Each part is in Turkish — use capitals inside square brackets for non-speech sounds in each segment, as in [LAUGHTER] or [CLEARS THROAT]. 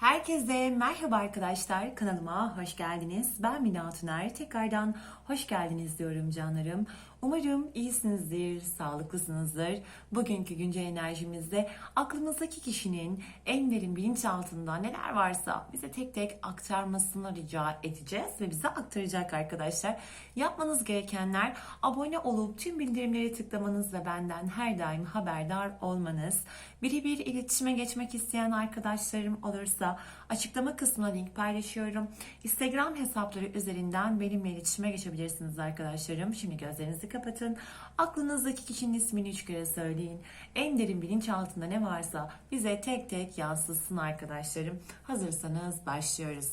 Herkese merhaba arkadaşlar. Kanalıma hoş geldiniz. Ben Mina Tuner. Tekrardan hoş geldiniz diyorum canlarım. Umarım iyisinizdir, sağlıklısınızdır. Bugünkü güncel enerjimizde aklımızdaki kişinin en derin bilinçaltında neler varsa bize tek tek aktarmasını rica edeceğiz ve bize aktaracak arkadaşlar. Yapmanız gerekenler abone olup tüm bildirimleri tıklamanız ve benden her daim haberdar olmanız. Birebir iletişime geçmek isteyen arkadaşlarım olursa açıklama kısmına link paylaşıyorum. Instagram hesapları üzerinden benimle iletişime geçebilirsiniz arkadaşlarım. Şimdi gözlerinizi kapatın. Aklınızdaki kişinin ismini üç kere söyleyin. En derin bilinçaltında ne varsa bize tek tek yansıtsın arkadaşlarım. Hazırsanız başlıyoruz.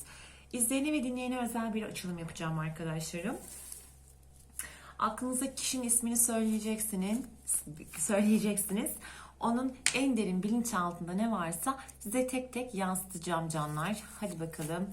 İzleyene ve dinleyene özel bir açılım yapacağım arkadaşlarım. Aklınızdaki kişinin ismini söyleyeceksiniz. Söyleyeceksiniz. Onun en derin bilinçaltında ne varsa size tek tek yansıtacağım canlar. Hadi bakalım.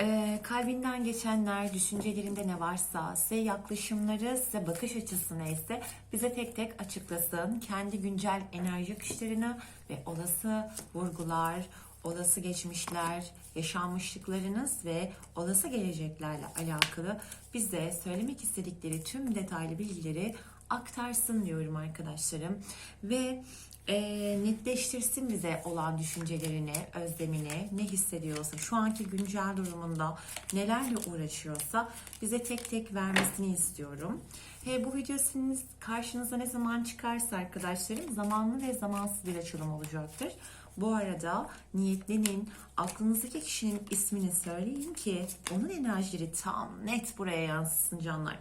Ee, kalbinden geçenler, düşüncelerinde ne varsa, size yaklaşımları, size bakış açısı neyse bize tek tek açıklasın. Kendi güncel enerji akışlarını ve olası vurgular, olası geçmişler, yaşanmışlıklarınız ve olası geleceklerle alakalı bize söylemek istedikleri tüm detaylı bilgileri aktarsın diyorum arkadaşlarım. Ve e, netleştirsin bize olan düşüncelerini, özlemini, ne hissediyorsa, şu anki güncel durumunda nelerle uğraşıyorsa bize tek tek vermesini istiyorum. He, bu video sizin karşınıza ne zaman çıkarsa arkadaşlarım zamanlı ve zamansız bir açılım olacaktır. Bu arada niyetlenin, aklınızdaki kişinin ismini söyleyin ki onun enerjileri tam net buraya yansısın canlar.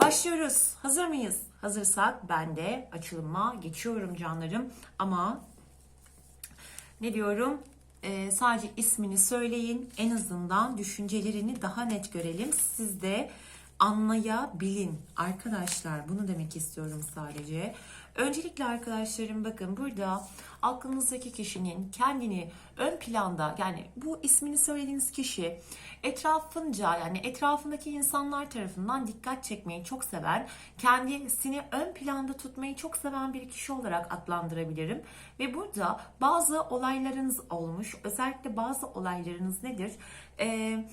Başlıyoruz. Hazır mıyız? Hazırsak ben de açılıma geçiyorum canlarım. Ama ne diyorum? Ee, sadece ismini söyleyin. En azından düşüncelerini daha net görelim. Siz de anlayabilin. Arkadaşlar bunu demek istiyorum sadece. Öncelikle arkadaşlarım bakın burada aklınızdaki kişinin kendini ön planda yani bu ismini söylediğiniz kişi etrafınca yani etrafındaki insanlar tarafından dikkat çekmeyi çok seven, kendisini ön planda tutmayı çok seven bir kişi olarak adlandırabilirim. Ve burada bazı olaylarınız olmuş. Özellikle bazı olaylarınız nedir? Eee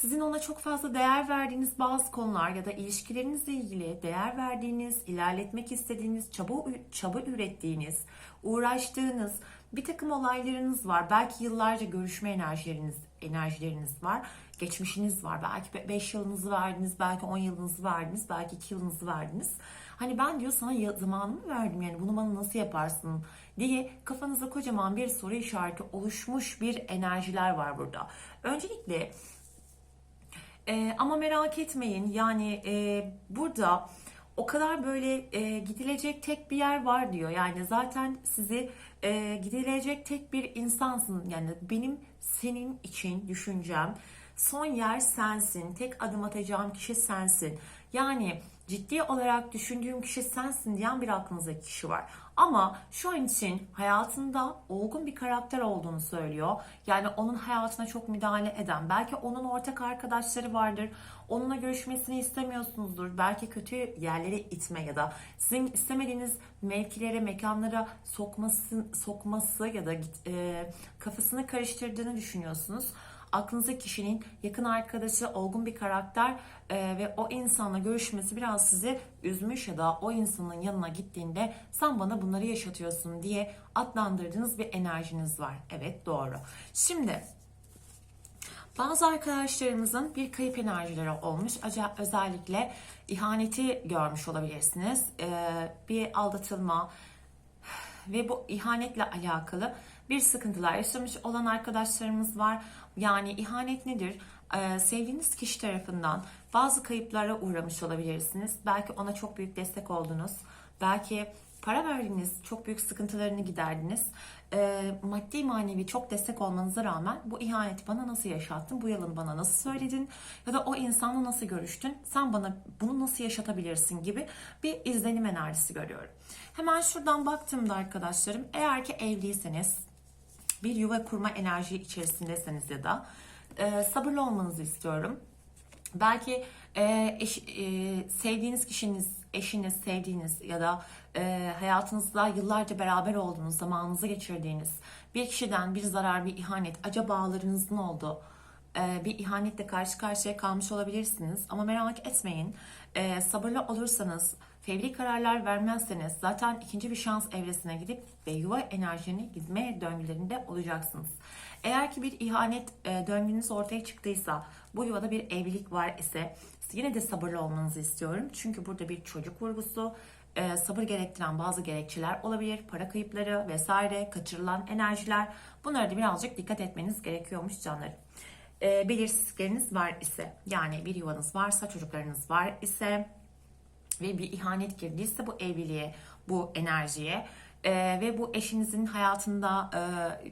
sizin ona çok fazla değer verdiğiniz bazı konular ya da ilişkilerinizle ilgili değer verdiğiniz, ilerletmek istediğiniz, çaba, çaba ürettiğiniz, uğraştığınız bir takım olaylarınız var. Belki yıllarca görüşme enerjileriniz, enerjileriniz var. Geçmişiniz var. Belki 5 yılınızı verdiniz, belki 10 yılınızı verdiniz, belki 2 yılınızı verdiniz. Hani ben diyor sana zamanımı verdim yani bunu bana nasıl yaparsın diye kafanızda kocaman bir soru işareti oluşmuş bir enerjiler var burada. Öncelikle e, ama merak etmeyin yani e, burada o kadar böyle e, gidilecek tek bir yer var diyor. Yani zaten sizi e, gidilecek tek bir insansın. Yani benim senin için düşüncem son yer sensin. Tek adım atacağım kişi sensin. Yani ciddi olarak düşündüğüm kişi sensin diyen bir aklınızdaki kişi var. Ama şu an için hayatında olgun bir karakter olduğunu söylüyor. Yani onun hayatına çok müdahale eden, belki onun ortak arkadaşları vardır. Onunla görüşmesini istemiyorsunuzdur. Belki kötü yerlere itme ya da sizin istemediğiniz mevkilere, mekanlara sokması, sokması ya da e, kafasını karıştırdığını düşünüyorsunuz aklınızdaki kişinin yakın arkadaşı, olgun bir karakter e, ve o insanla görüşmesi biraz sizi üzmüş ya da o insanın yanına gittiğinde sen bana bunları yaşatıyorsun diye adlandırdığınız bir enerjiniz var. Evet doğru. Şimdi bazı arkadaşlarımızın bir kayıp enerjileri olmuş. Özellikle ihaneti görmüş olabilirsiniz. Ee, bir aldatılma [SIGHS] ve bu ihanetle alakalı bir sıkıntılar yaşamış olan arkadaşlarımız var. Yani ihanet nedir? Ee, sevdiğiniz kişi tarafından bazı kayıplara uğramış olabilirsiniz. Belki ona çok büyük destek oldunuz. Belki para verdiniz, çok büyük sıkıntılarını giderdiniz. E, maddi manevi çok destek olmanıza rağmen bu ihaneti bana nasıl yaşattın, bu yalanı bana nasıl söyledin ya da o insanla nasıl görüştün, sen bana bunu nasıl yaşatabilirsin gibi bir izlenim enerjisi görüyorum. Hemen şuradan baktığımda arkadaşlarım eğer ki evliyseniz bir yuva kurma enerji içerisindeseniz ya da e, sabırlı olmanızı istiyorum. Belki e, eş, e, sevdiğiniz kişiniz eşiniz, sevdiğiniz ya da e, hayatınızda yıllarca beraber olduğunuz, zamanınızı geçirdiğiniz bir kişiden bir zarar, bir ihanet, acaba bağlarınız ne oldu? E, bir ihanetle karşı karşıya kalmış olabilirsiniz. Ama merak etmeyin. E, sabırlı olursanız, fevri kararlar vermezseniz zaten ikinci bir şans evresine gidip ve yuva enerjini gitme döngülerinde olacaksınız. Eğer ki bir ihanet e, döngünüz ortaya çıktıysa, bu yuvada bir evlilik var ise yine de sabırlı olmanızı istiyorum. Çünkü burada bir çocuk vurgusu, e, sabır gerektiren bazı gerekçeler olabilir. Para kayıpları vesaire, kaçırılan enerjiler. Bunlara da birazcık dikkat etmeniz gerekiyormuş canlarım. E, belirsizlikleriniz var ise, yani bir yuvanız varsa, çocuklarınız var ise ve bir ihanet girdiyse bu evliliğe, bu enerjiye e, ve bu eşinizin hayatında e,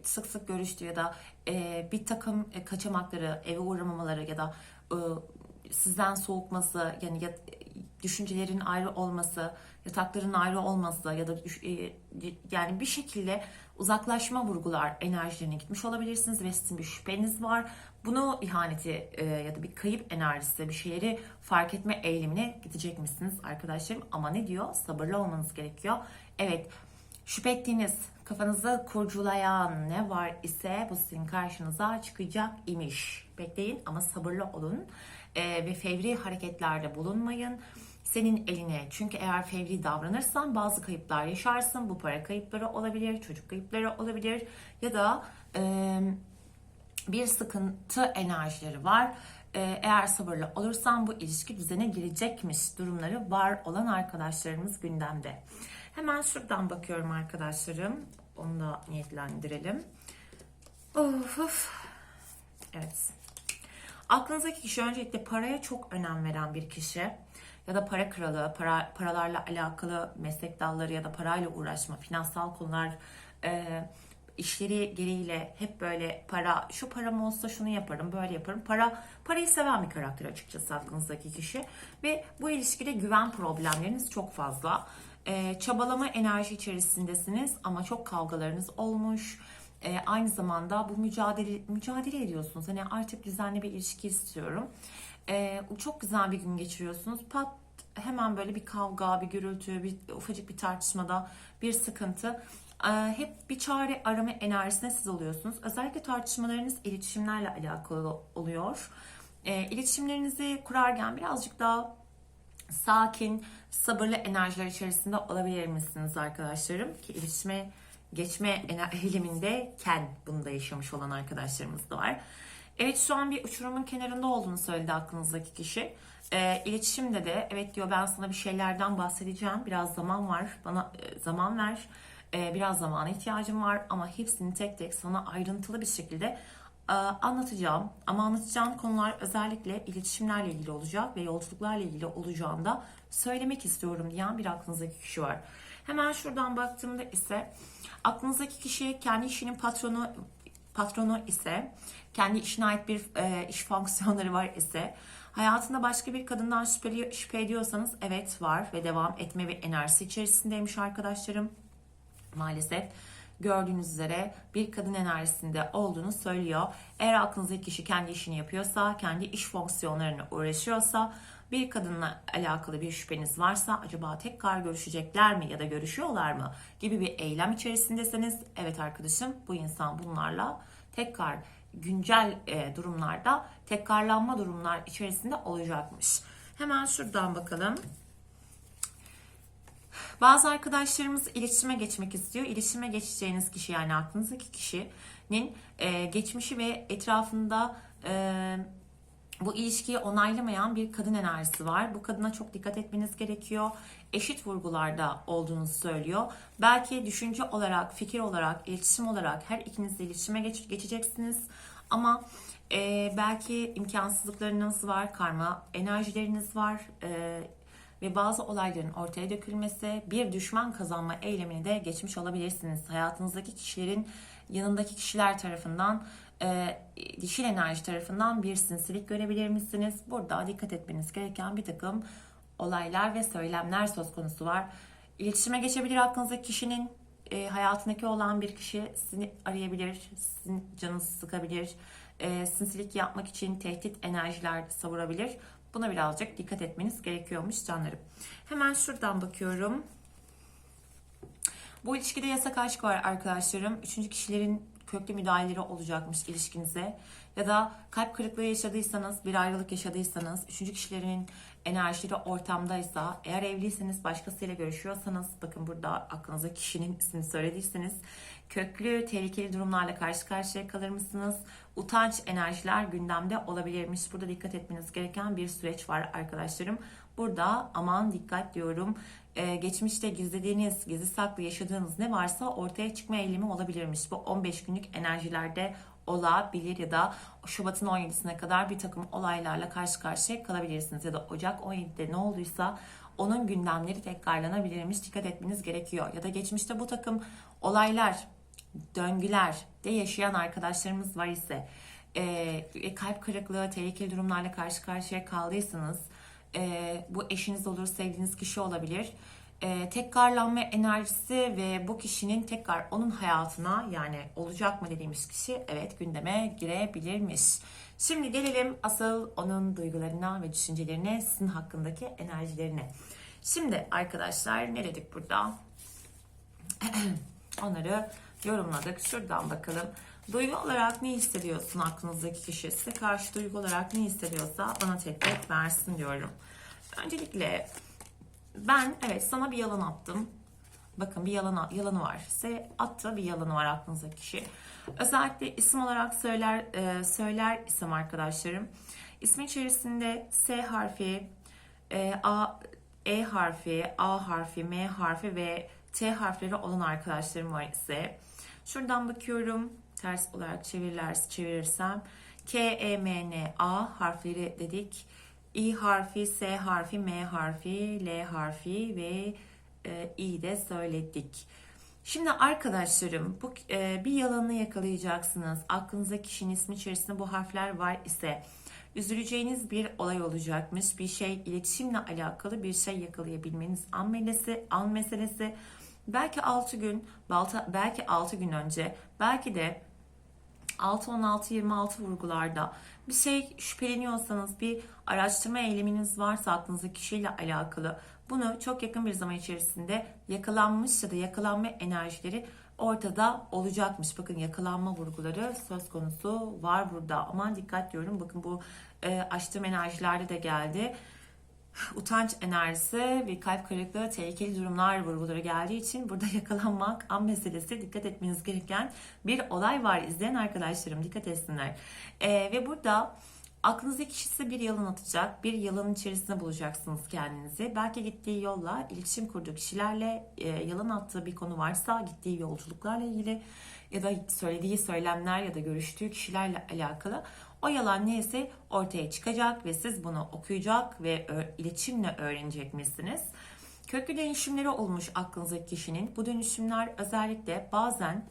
sık sık görüştüğü ya da e, bir takım e, kaçamakları, eve uğramamaları ya da e, sizden soğutması, yani ya, düşüncelerin ayrı olması, yatakların ayrı olması ya da e, yani bir şekilde uzaklaşma vurgular enerjilerine gitmiş olabilirsiniz ve sizin bir şüpheniz var. Bunu ihaneti e, ya da bir kayıp enerjisi, bir şeyleri fark etme eylemine gidecek misiniz arkadaşlarım? Ama ne diyor? Sabırlı olmanız gerekiyor. Evet, şüphe ettiğiniz, kafanızı kurculayan ne var ise bu sizin karşınıza çıkacak imiş. Bekleyin ama sabırlı olun E, ve fevri hareketlerde bulunmayın senin eline. Çünkü eğer fevri davranırsan bazı kayıplar yaşarsın. Bu para kayıpları olabilir, çocuk kayıpları olabilir ya da e, bir sıkıntı enerjileri var. E, eğer sabırlı olursan bu ilişki düzene girecekmiş durumları var olan arkadaşlarımız gündemde. Hemen şuradan bakıyorum arkadaşlarım. Onu da niyetlendirelim. Of, of. Evet. Aklınızdaki kişi öncelikle paraya çok önem veren bir kişi ya da para kralı, para, paralarla alakalı meslek dalları ya da parayla uğraşma, finansal konular, e, işleri gereğiyle hep böyle para, şu param olsa şunu yaparım, böyle yaparım. Para, parayı seven bir karakter açıkçası aklınızdaki kişi. Ve bu ilişkide güven problemleriniz çok fazla. E, çabalama enerji içerisindesiniz ama çok kavgalarınız olmuş. E, aynı zamanda bu mücadele mücadele ediyorsunuz. Hani artık düzenli bir ilişki istiyorum. E, çok güzel bir gün geçiriyorsunuz. Pat hemen böyle bir kavga, bir gürültü, bir ufacık bir tartışmada bir sıkıntı. E, hep bir çare arama enerjisine siz oluyorsunuz. Özellikle tartışmalarınız iletişimlerle alakalı oluyor. E, iletişimlerinizi kurarken birazcık daha sakin, sabırlı enerjiler içerisinde olabilir misiniz arkadaşlarım? Ki iletişime geçme [LAUGHS] eğilimindeyken bunu da yaşamış olan arkadaşlarımız da var. Evet şu an bir uçurumun kenarında olduğunu söyledi aklınızdaki kişi. E, iletişimde de evet diyor ben sana bir şeylerden bahsedeceğim. Biraz zaman var. Bana e, zaman ver. E, biraz zamana ihtiyacım var ama hepsini tek tek sana ayrıntılı bir şekilde e, anlatacağım. Ama anlatacağım konular özellikle iletişimlerle ilgili olacak ve yolculuklarla ilgili olacağını da söylemek istiyorum diyen bir aklınızdaki kişi var. Hemen şuradan baktığımda ise aklınızdaki kişi kendi işinin patronu patronu ise kendi işine ait bir e, iş fonksiyonları var ise hayatında başka bir kadından şüphe ediyorsanız evet var ve devam etme bir enerjisi içerisindeymiş arkadaşlarım. Maalesef gördüğünüz üzere bir kadın enerjisinde olduğunu söylüyor. Eğer aklınızdaki kişi kendi işini yapıyorsa, kendi iş fonksiyonlarına uğraşıyorsa, bir kadınla alakalı bir şüpheniz varsa acaba tekrar görüşecekler mi ya da görüşüyorlar mı gibi bir eylem içerisindesiniz. Evet arkadaşım bu insan bunlarla tekrar güncel e, durumlarda tekrarlanma durumlar içerisinde olacakmış. Hemen şuradan bakalım. Bazı arkadaşlarımız iletişime geçmek istiyor. İletişime geçeceğiniz kişi yani aklınızdaki kişinin e, geçmişi ve etrafında e, bu ilişkiyi onaylamayan bir kadın enerjisi var. Bu kadına çok dikkat etmeniz gerekiyor. Eşit vurgularda olduğunuzu söylüyor. Belki düşünce olarak, fikir olarak, iletişim olarak her ikiniz de iletişime geç, geçeceksiniz. Ama e, belki imkansızlıklarınız var, karma enerjileriniz var. E, ve bazı olayların ortaya dökülmesi, bir düşman kazanma eylemini de geçmiş olabilirsiniz. Hayatınızdaki kişilerin yanındaki kişiler tarafından e, dişil enerji tarafından bir sinsilik görebilir misiniz? Burada dikkat etmeniz gereken bir takım olaylar ve söylemler söz konusu var. İletişime geçebilir aklınızdaki kişinin e, hayatındaki olan bir kişi sizi arayabilir, sizin canınızı sıkabilir, e, sinsilik yapmak için tehdit enerjiler savurabilir. Buna birazcık dikkat etmeniz gerekiyormuş canlarım. Hemen şuradan bakıyorum. Bu ilişkide yasak aşk var arkadaşlarım. Üçüncü kişilerin köklü müdahaleleri olacakmış ilişkinize. Ya da kalp kırıklığı yaşadıysanız, bir ayrılık yaşadıysanız, üçüncü kişilerin enerjileri ortamdaysa, eğer evliyseniz, başkasıyla görüşüyorsanız, bakın burada aklınıza kişinin ismini söylediyseniz, köklü, tehlikeli durumlarla karşı karşıya kalır mısınız? Utanç enerjiler gündemde olabilirmiş. Burada dikkat etmeniz gereken bir süreç var arkadaşlarım. Burada aman dikkat diyorum. Ee, geçmişte gizlediğiniz, gizli saklı yaşadığınız ne varsa ortaya çıkma eğilimi olabilirmiş. Bu 15 günlük enerjilerde olabilir ya da Şubat'ın 17'sine kadar bir takım olaylarla karşı karşıya kalabilirsiniz. Ya da Ocak 17'de ne olduysa onun gündemleri tekrarlanabilirmiş. Dikkat etmeniz gerekiyor. Ya da geçmişte bu takım olaylar, döngüler de yaşayan arkadaşlarımız var ise e, kalp kırıklığı, tehlikeli durumlarla karşı karşıya kaldıysanız e, bu eşiniz olur, sevdiğiniz kişi olabilir. E, tekrarlanma enerjisi ve bu kişinin tekrar onun hayatına yani olacak mı dediğimiz kişi evet gündeme girebilirmiş. Şimdi gelelim asıl onun duygularına ve düşüncelerine, sizin hakkındaki enerjilerine. Şimdi arkadaşlar ne dedik burada? [CLEARS THROAT] Onları yorumladık. Şuradan bakalım. Duygu olarak ne hissediyorsun aklınızdaki kişi? Size karşı duygu olarak ne hissediyorsa bana tek versin diyorum. Öncelikle ben evet sana bir yalan attım. Bakın bir yalan yalanı var. Size attığı bir yalanı var aklınızdaki kişi. Özellikle isim olarak söyler e, söyler isim arkadaşlarım. İsmin içerisinde S harfi, e, A, E harfi, A harfi, M harfi ve T harfleri olan arkadaşlarım var ise şuradan bakıyorum ters olarak çevirirler, çevirirsem K, E, M, N, A harfleri dedik. İ harfi, S harfi, M harfi, L harfi ve e, İ de söyledik. Şimdi arkadaşlarım bu e, bir yalanı yakalayacaksınız. Aklınızda kişinin ismi içerisinde bu harfler var ise üzüleceğiniz bir olay olacakmış. Bir şey iletişimle alakalı bir şey yakalayabilmeniz an meselesi, an meselesi. Belki 6 gün, belki 6 gün önce, belki de 6-16-26 vurgularda bir şey şüpheleniyorsanız, bir araştırma eyleminiz varsa aklınızda kişiyle alakalı bunu çok yakın bir zaman içerisinde yakalanmış ya da yakalanma enerjileri ortada olacakmış. Bakın yakalanma vurguları söz konusu var burada. Aman dikkat diyorum. Bakın bu e, açtığım enerjilerde de geldi utanç enerjisi ve kalp kırıklığı tehlikeli durumlar vurguları geldiği için burada [LAUGHS] yakalanmak an meselesi dikkat etmeniz gereken bir olay var izleyen arkadaşlarım dikkat etsinler. Ee, ve burada aklınızdaki kişi size bir yalan atacak. Bir yalanın içerisinde bulacaksınız kendinizi. Belki gittiği yolla, iletişim kurduğu kişilerle e, yalan attığı bir konu varsa gittiği yolculuklarla ilgili ya da söylediği söylemler ya da görüştüğü kişilerle alakalı o yalan neyse ortaya çıkacak ve siz bunu okuyacak ve iletişimle öğrenecek misiniz? Köklü dönüşümleri olmuş aklınızdaki kişinin. Bu dönüşümler özellikle bazen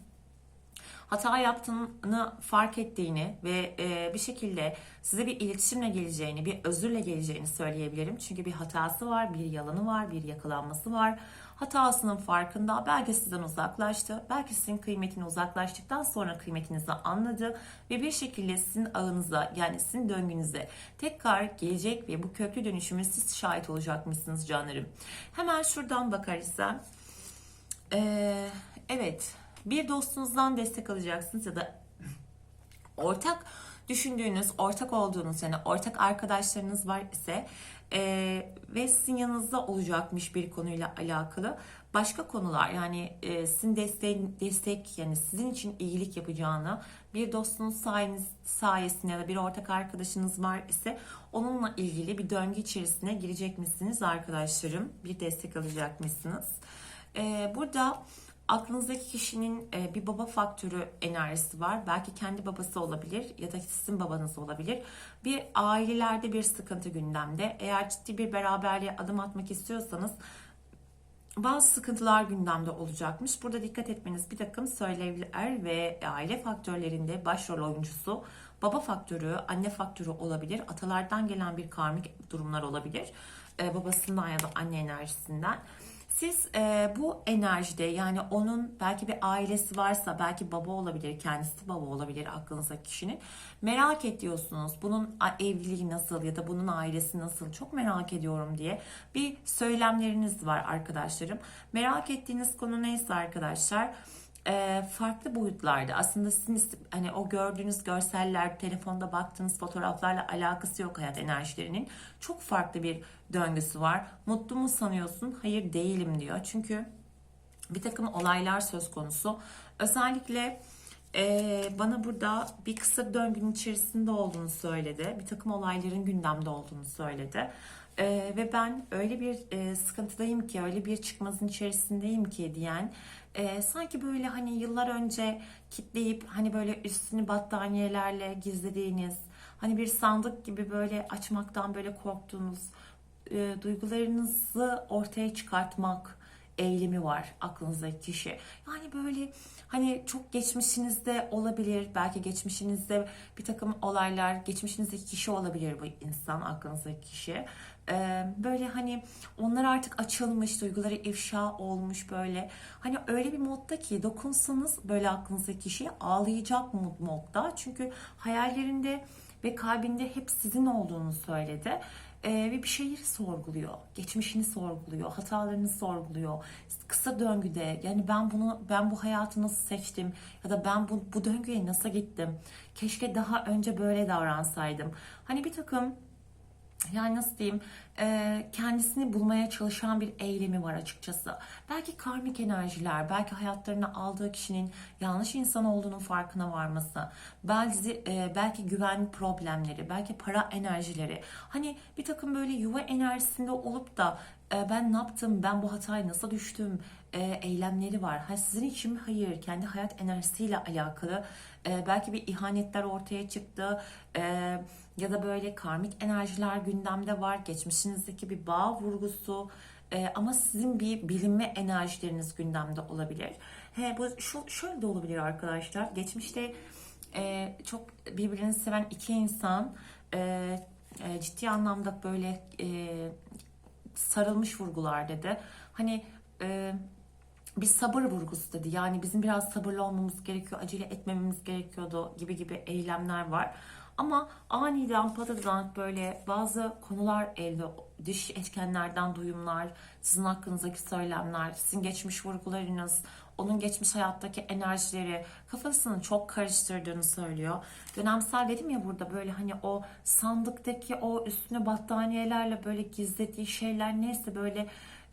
hata yaptığını fark ettiğini ve e, bir şekilde size bir iletişimle geleceğini, bir özürle geleceğini söyleyebilirim. Çünkü bir hatası var, bir yalanı var, bir yakalanması var hatasının farkında. Belki sizden uzaklaştı. Belki sizin kıymetini uzaklaştıktan sonra kıymetinizi anladı ve bir şekilde sizin ağınıza yani sizin döngünüze tekrar gelecek ve bu köklü dönüşümü siz şahit olacakmışsınız canlarım. Hemen şuradan bakarsam ee, evet bir dostunuzdan destek alacaksınız ya da ortak düşündüğünüz, ortak olduğunuz yani ortak arkadaşlarınız var ise e, ve sizin yanınızda olacakmış bir konuyla alakalı başka konular yani e, sizin destek, destek yani sizin için iyilik yapacağını bir dostunuz sayeniz, sayesinde ya da bir ortak arkadaşınız var ise onunla ilgili bir döngü içerisine girecek misiniz arkadaşlarım? Bir destek alacak mısınız? E, burada aklınızdaki kişinin e, bir baba faktörü enerjisi var. Belki kendi babası olabilir ya da sizin babanız olabilir. Bir ailelerde bir sıkıntı gündemde. Eğer ciddi bir beraberliğe adım atmak istiyorsanız bazı sıkıntılar gündemde olacakmış. Burada dikkat etmeniz bir takım söylevler ve aile faktörlerinde başrol oyuncusu baba faktörü, anne faktörü olabilir. Atalardan gelen bir karmik durumlar olabilir. Ee, babasından ya da anne enerjisinden Siz e, bu enerjide yani onun belki bir ailesi varsa belki baba olabilir, kendisi baba olabilir aklınızdaki kişinin. Merak ediyorsunuz bunun evliliği nasıl ya da bunun ailesi nasıl çok merak ediyorum diye bir söylemleriniz var arkadaşlarım. Merak ettiğiniz konu neyse arkadaşlar e, farklı boyutlarda aslında sizin hani o gördüğünüz görseller, telefonda baktığınız fotoğraflarla alakası yok hayat enerjilerinin. Çok farklı bir döngüsü var. Mutlu mu sanıyorsun? Hayır değilim diyor. Çünkü bir takım olaylar söz konusu. Özellikle e, bana burada bir kısa döngünün içerisinde olduğunu söyledi. Bir takım olayların gündemde olduğunu söyledi. E, ve ben öyle bir e, sıkıntıdayım ki, öyle bir çıkmazın içerisindeyim ki diyen e, sanki böyle hani yıllar önce kitleyip hani böyle üstünü battaniyelerle gizlediğiniz hani bir sandık gibi böyle açmaktan böyle korktuğunuz e, duygularınızı ortaya çıkartmak eğilimi var aklınızdaki kişi. Yani böyle hani çok geçmişinizde olabilir. Belki geçmişinizde bir takım olaylar, geçmişinizdeki kişi olabilir bu insan, aklınızdaki kişi. Ee, böyle hani onlar artık açılmış, duyguları ifşa olmuş böyle. Hani öyle bir modda ki dokunsanız böyle aklınızdaki kişiye ağlayacak mod- modda. Çünkü hayallerinde ve kalbinde hep sizin olduğunu söyledi ee, ve bir şeyleri sorguluyor. Geçmişini sorguluyor, hatalarını sorguluyor. Kısa döngüde yani ben bunu ben bu hayatı nasıl seçtim ya da ben bu, bu döngüye nasıl gittim? Keşke daha önce böyle davransaydım. Hani bir takım yani nasıl diyeyim e, kendisini bulmaya çalışan bir eylemi var açıkçası. Belki karmik enerjiler, belki hayatlarına aldığı kişinin yanlış insan olduğunun farkına varması, belki, e, belki güven problemleri, belki para enerjileri. Hani bir takım böyle yuva enerjisinde olup da e, ben ne yaptım, ben bu hataya nasıl düştüm e, eylemleri var. Ha, sizin için mi? Hayır. Kendi hayat enerjisiyle alakalı. E, belki bir ihanetler ortaya çıktı. E, ya da böyle karmik enerjiler gündemde var. Geçmişinizdeki bir bağ vurgusu. E, ama sizin bir bilinme enerjileriniz gündemde olabilir. He, bu şu şöyle de olabilir arkadaşlar. Geçmişte e, çok birbirini seven iki insan e, e, ciddi anlamda böyle e, sarılmış vurgular dedi. Hani e, bir sabır vurgusu dedi. Yani bizim biraz sabırlı olmamız gerekiyor, acele etmememiz gerekiyordu gibi gibi eylemler var. Ama aniden patadan böyle bazı konular elde dış etkenlerden duyumlar, sizin hakkınızdaki söylemler, sizin geçmiş vurgularınız, onun geçmiş hayattaki enerjileri kafasını çok karıştırdığını söylüyor. Dönemsel dedim ya burada böyle hani o sandıktaki o üstüne battaniyelerle böyle gizlediği şeyler neyse böyle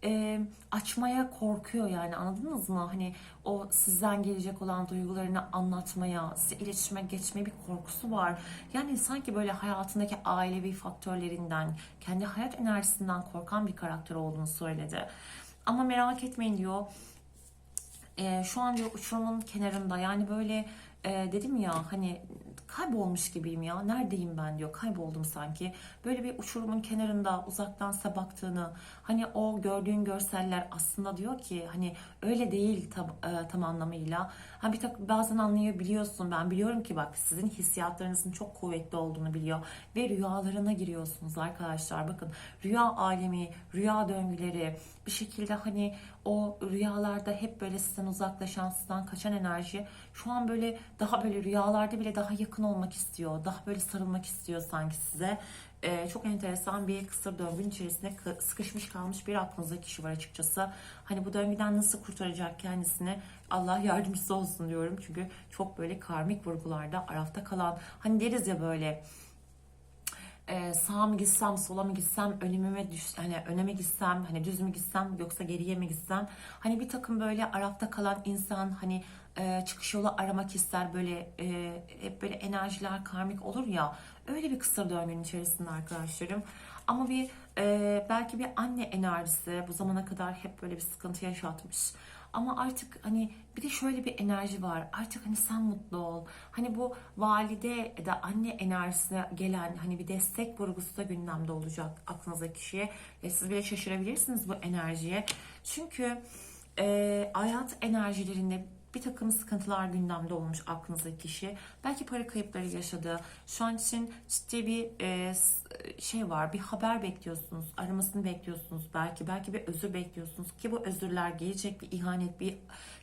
e, açmaya korkuyor yani anladınız mı? Hani o sizden gelecek olan duygularını anlatmaya, size iletişime geçmeye bir korkusu var. Yani sanki böyle hayatındaki ailevi faktörlerinden, kendi hayat enerjisinden korkan bir karakter olduğunu söyledi. Ama merak etmeyin diyor. E, şu an diyor uçurumun kenarında yani böyle e, dedim ya hani kaybolmuş gibiyim ya. Neredeyim ben diyor. Kayboldum sanki. Böyle bir uçurumun kenarında uzaktan baktığını hani o gördüğün görseller aslında diyor ki hani öyle değil tam, e, tam anlamıyla. Ha bir tak bazen anlayabiliyorsun. Ben biliyorum ki bak sizin hissiyatlarınızın çok kuvvetli olduğunu biliyor ve rüyalarına giriyorsunuz arkadaşlar. Bakın rüya alemi, rüya döngüleri bir şekilde hani o rüyalarda hep böyle sizden uzaklaşan, sizden kaçan enerji şu an böyle daha böyle rüyalarda bile daha yakın olmak istiyor. Daha böyle sarılmak istiyor sanki size. Ee, çok enteresan bir kısır döngünün içerisinde kı- sıkışmış kalmış bir aklınızda kişi var açıkçası. Hani bu döngüden nasıl kurtaracak kendisini Allah yardımcısı olsun diyorum. Çünkü çok böyle karmik vurgularda arafta kalan hani deriz ya böyle e, sağa mı gitsem, sola mı gitsem, önüme düş, hani öne mi gitsem, hani düz mü gitsem yoksa geriye mi gitsem? Hani bir takım böyle arafta kalan insan hani e, çıkış yolu aramak ister böyle e, hep böyle enerjiler karmik olur ya öyle bir kısır döngünün içerisinde arkadaşlarım. Ama bir e, belki bir anne enerjisi bu zamana kadar hep böyle bir sıkıntı yaşatmış. Ama artık hani bir de şöyle bir enerji var. Artık hani sen mutlu ol. Hani bu valide da anne enerjisine gelen hani bir destek vurgusu da gündemde olacak aklınızdaki kişiye. Ve siz bile şaşırabilirsiniz bu enerjiye. Çünkü e, hayat enerjilerinde bir takım sıkıntılar gündemde olmuş aklınızdaki kişi. Belki para kayıpları yaşadı. Şu an için ciddi bir e, şey var. Bir haber bekliyorsunuz. Aramasını bekliyorsunuz belki. Belki bir özür bekliyorsunuz ki bu özürler gelecek bir ihanet, bir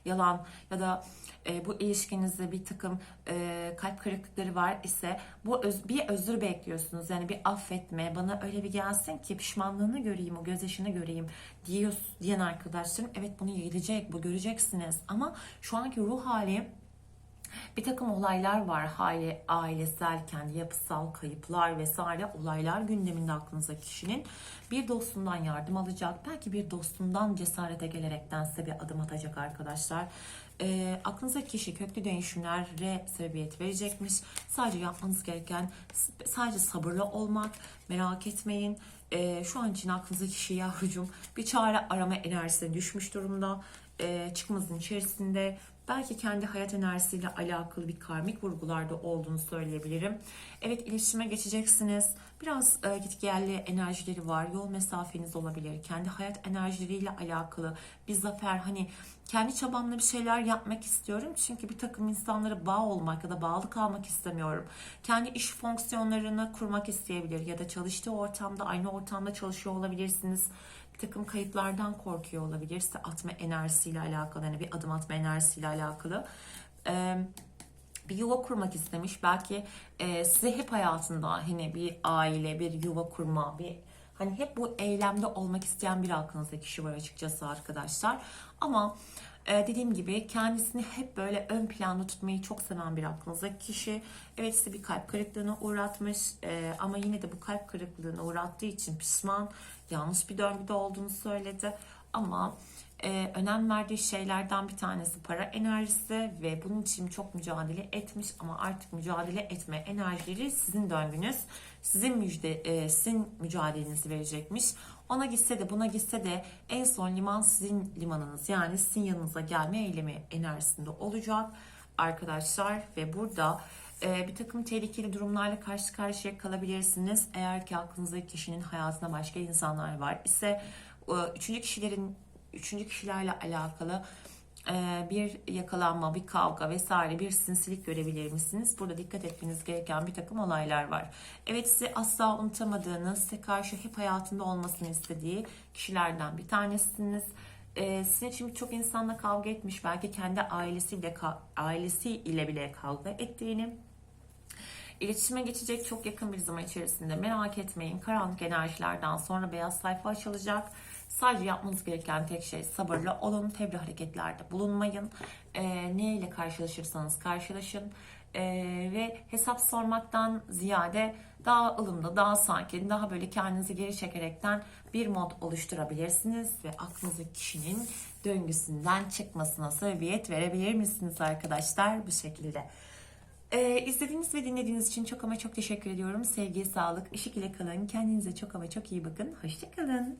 yalan ya da e, bu ilişkinizde bir takım e, kalp kırıklıkları var ise bu öz- bir özür bekliyorsunuz. Yani bir affetme, bana öyle bir gelsin ki pişmanlığını göreyim, o gözyaşını göreyim diyor, diyen arkadaşlarım evet bunu gelecek, bu göreceksiniz. Ama şu anki ruh hali bir takım olaylar var. Hali, ailesel, kendi yapısal kayıplar vesaire olaylar gündeminde aklınızdaki kişinin. Bir dostundan yardım alacak. Belki bir dostundan cesarete gelerekten size bir adım atacak arkadaşlar. Ee, aklınızdaki kişi köklü değişimlere sebebiyet verecekmiş. Sadece yapmanız gereken sadece sabırlı olmak. Merak etmeyin. Ee, şu an için aklınızdaki kişi yavrucuğum bir çare arama enerjisine düşmüş durumda. Ee, çıkmazın içerisinde belki kendi hayat enerjisiyle alakalı bir karmik vurgularda olduğunu söyleyebilirim. Evet iletişime geçeceksiniz. Biraz e, gitgelli enerjileri var. Yol mesafeniz olabilir. Kendi hayat enerjileriyle alakalı bir zafer hani kendi çabamla bir şeyler yapmak istiyorum. Çünkü bir takım insanlara bağ olmak ya da bağlı kalmak istemiyorum. Kendi iş fonksiyonlarını kurmak isteyebilir ya da çalıştığı ortamda aynı ortamda çalışıyor olabilirsiniz takım kayıplardan korkuyor olabilir. Size atma enerjisiyle alakalı, hani bir adım atma enerjisiyle alakalı. Ee, bir yuva kurmak istemiş. Belki e, size hep hayatında hani bir aile, bir yuva kurma, bir hani hep bu eylemde olmak isteyen bir aklınızda kişi var açıkçası arkadaşlar. Ama dediğim gibi kendisini hep böyle ön planda tutmayı çok seven bir aklınızdaki kişi. Evet size bir kalp kırıklığına uğratmış ama yine de bu kalp kırıklığına uğrattığı için pişman, yanlış bir döngüde olduğunu söyledi. Ama e, önem verdiği şeylerden bir tanesi para enerjisi ve bunun için çok mücadele etmiş ama artık mücadele etme enerjileri sizin döngünüz, sizin müjde, e, sizin mücadelenizi verecekmiş. Ona gitse de buna gitse de en son liman sizin limanınız yani sizin yanınıza gelme eylemi enerjisinde olacak arkadaşlar ve burada e, bir takım tehlikeli durumlarla karşı karşıya kalabilirsiniz. Eğer ki aklınızdaki kişinin hayatında başka insanlar var ise e, üçüncü kişilerin üçüncü kişilerle alakalı e, bir yakalanma, bir kavga vesaire bir sinsilik görebilir misiniz? Burada dikkat etmeniz gereken bir takım olaylar var. Evet sizi asla unutamadığınız, size karşı hep hayatında olmasını istediği kişilerden bir tanesiniz. Ee, sizin için birçok insanla kavga etmiş, belki kendi ailesiyle ailesiyle bile kavga ettiğini, İletişime geçecek çok yakın bir zaman içerisinde merak etmeyin. Karanlık enerjilerden sonra beyaz sayfa açılacak. Sadece yapmanız gereken tek şey sabırlı olun. Tebri hareketlerde bulunmayın. Ee, ne karşılaşırsanız karşılaşın. Ee, ve hesap sormaktan ziyade daha ılımlı, daha sakin, daha böyle kendinizi geri çekerekten bir mod oluşturabilirsiniz ve aklınızdaki kişinin döngüsünden çıkmasına sebebiyet verebilir misiniz arkadaşlar bu şekilde? Ee, izlediğiniz ve dinlediğiniz için çok ama çok teşekkür ediyorum. Sevgi, sağlık, ışık ile kalın. Kendinize çok ama çok iyi bakın. Hoşçakalın.